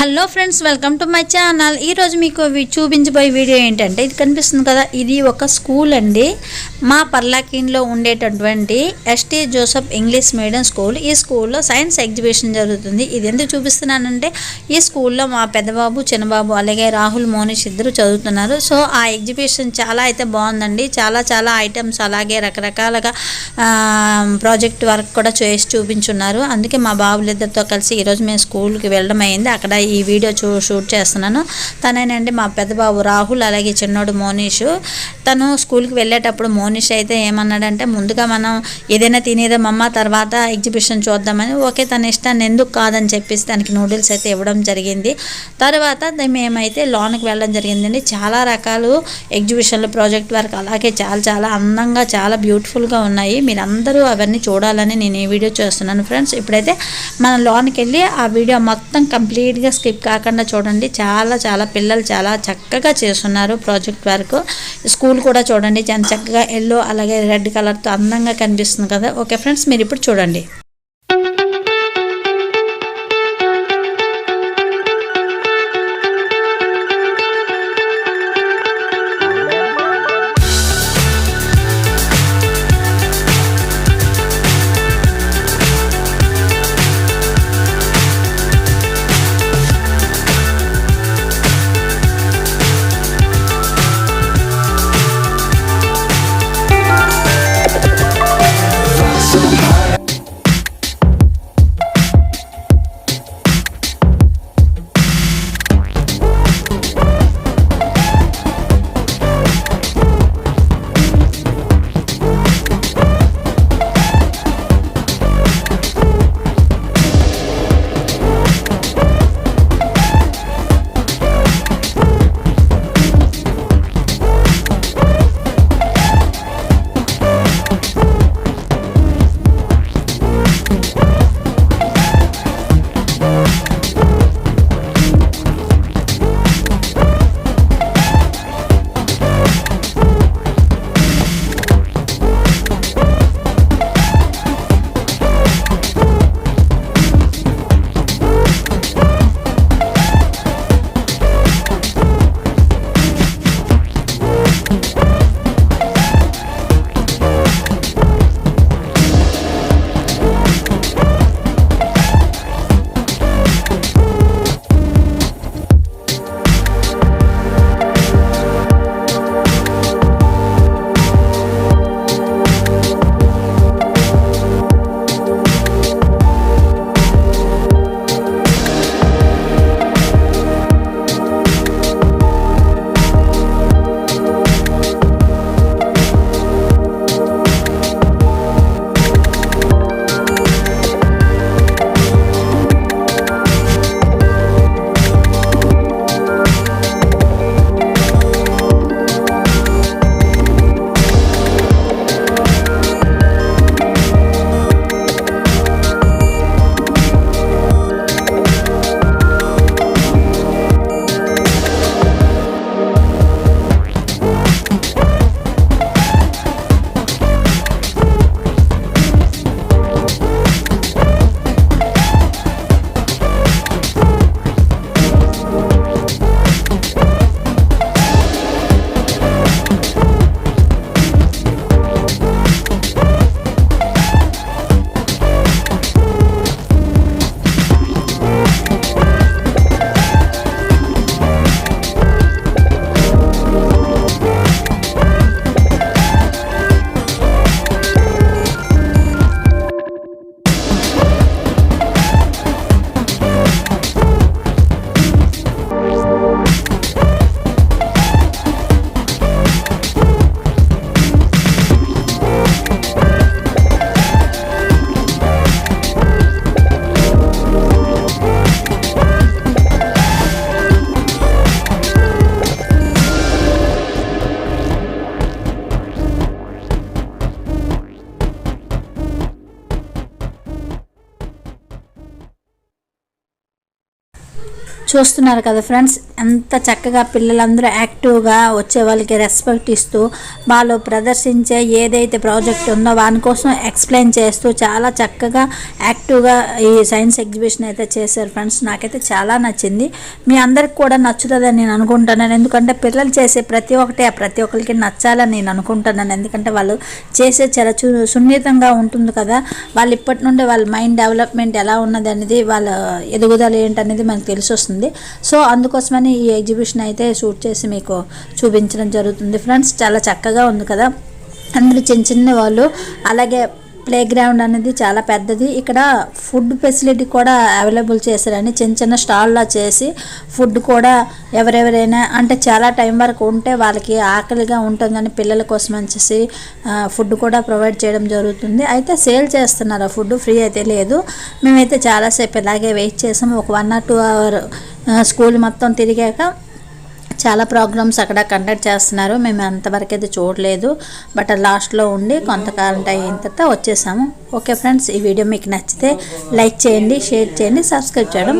Hello friends welcome to my channel ఈరోజు మీకు చూపించబోయే వీడియో ఏంటంటే ఇది కనిపిస్తుంది కదా ఇది ఒక స్కూల్ అండి. మా పర్లాకిన్లో ఉండేటటువంటి ST Joseph English medium school. ఈ స్కూల్లో సైన్స్ ఎగ్జిబిషన్ జరుగుతుంది. ఇది ఎందుకు చూపిస్తున్నానంటే ఈ స్కూల్లో మా పెద్దబాబు చిన్నబాబు అలాగే రాహుల్ మోనిష్ ఇద్దరు చదువుతున్నారు. సో ఆ ఎగ్జిబిషన్ చాలా అయితే బాగుందండి. చాలా చాలా ఐటమ్స్ అలాగే రకరకాలుగా ప్రాజెక్ట్ వర్క్ కూడా చేసి చూపించున్నారు. అందుకే మా బాబులిద్దరితో కలిసి ఈరోజు మేము స్కూల్కి వెళ్ళడం అయింది. అక్కడ ఈ వీడియో చూ షూట్ చేస్తున్నాను. తనేనండి మా పెద్ద బాబు రాహుల్ అలాగే చిన్నోడు మోనీష్. తను స్కూల్కి వెళ్ళేటప్పుడు మోనీష్ అయితే ఏమన్నాడంటే ముందుగా మనం ఏదైనా తినేదమ్మా తర్వాత ఎగ్జిబిషన్ చూద్దామని. ఓకే తన ఇష్టాన్ని ఎందుకు కాదని చెప్పేసి తనకి నూడిల్స్ అయితే ఇవ్వడం జరిగింది. తర్వాత మేమైతే లోనికి వెళ్ళడం జరిగిందండి. చాలా రకాలు ఎగ్జిబిషన్లు ప్రాజెక్ట్ వర్క్ అలాగే చాలా చాలా అందంగా చాలా బ్యూటిఫుల్గా ఉన్నాయి. మీరందరూ అవన్నీ చూడాలని నేను ఈ వీడియో చేస్తున్నాను ఫ్రెండ్స్. ఇప్పుడైతే మనం లోనికి వెళ్ళి ఆ వీడియో మొత్తం కంప్లీట్గా స్కిప్ కాకుండా చూడండి. చాలా చాలా పిల్లలు చాలా చక్కగా చేస్తున్నారు ప్రాజెక్ట్ వర్క్. స్కూల్ కూడా చూడండి. చాలా చక్కగా ఎల్లో అలాగే రెడ్ కలర్తో అందంగా కనిపిస్తుంది కదా. ఓకే ఫ్రెండ్స్ మీరు ఇప్పుడు చూడండి. చూస్తున్నారు కదా ఫ్రెండ్స్. ఎంత చక్కగా పిల్లలందరూ యాక్టివ్గా వచ్చే వాళ్ళకి రెస్పెక్ట్ ఇస్తూ వాళ్ళు ప్రదర్శించే ఏదైతే ప్రాజెక్ట్ ఉందో వాని కోసం ఎక్స్ప్లెయిన్ చేస్తూ చాలా చక్కగా యాక్టివ్గా ఈ సైన్స్ ఎగ్జిబిషన్ అయితే చేశారు ఫ్రెండ్స్. నాకైతే చాలా నచ్చింది. మీ అందరికి కూడా నచ్చుతుందని నేను అనుకుంటున్నాను. ఎందుకంటే పిల్లలు చేసే ప్రతి ఒక్కటి ఆ ప్రతి ఒక్కరికి నచ్చాలని నేను అనుకుంటున్నాను. ఎందుకంటే వాళ్ళు చేసే చాలా చు సున్నితంగా ఉంటుంది కదా. వాళ్ళు ఇప్పటి నుండి వాళ్ళ మైండ్ డెవలప్మెంట్ ఎలా ఉన్నది అనేది వాళ్ళ ఎదుగుదల ఏంటనేది మనకు తెలిసి వస్తుంది సో అందుకోసమని ఈ ఎగ్జిబిషన్ అయితే షూట్ చేసి మీకు చూపించడం జరుగుతుంది. ఫ్రెండ్స్ చాలా చక్కగా ఉంది కదా. అందరూ చిన్న చిన్న వాళ్ళు అలాగే ప్లే గ్రౌండ్ అనేది చాలా పెద్దది. ఇక్కడ ఫుడ్ ఫెసిలిటీ కూడా అవైలబుల్ చేశారని చిన్న చిన్న స్టాల్లో చేసి ఫుడ్ కూడా ఎవరెవరైనా అంటే చాలా టైం వరకు ఉంటే వాళ్ళకి ఆకలిగా ఉంటుందని పిల్లల కోసం వచ్చేసి ఫుడ్ కూడా ప్రొవైడ్ చేయడం జరుగుతుంది. అయితే సేల్ చేస్తున్నారు ఆ ఫుడ్? ఫ్రీ అయితే లేదు. మేమైతే చాలాసేపు ఇలాగే వెయిట్ చేసాము. ఒక one or two hour school మొత్తం తిరిగాక చాలా ప్రోగ్రామ్స్ అక్కడ కండక్ట్ చేస్తున్నారు. మేము అంతవరకు అయితే చూడలేదు. బట్ లాస్ట్లో ఉండి కొంతకాలం అయిన తర్వాత వచ్చేసాము. ఓకే ఫ్రెండ్స్ ఈ వీడియో మీకు నచ్చితే లైక్ చేయండి షేర్ చేయండి సబ్స్క్రైబ్ చేయడం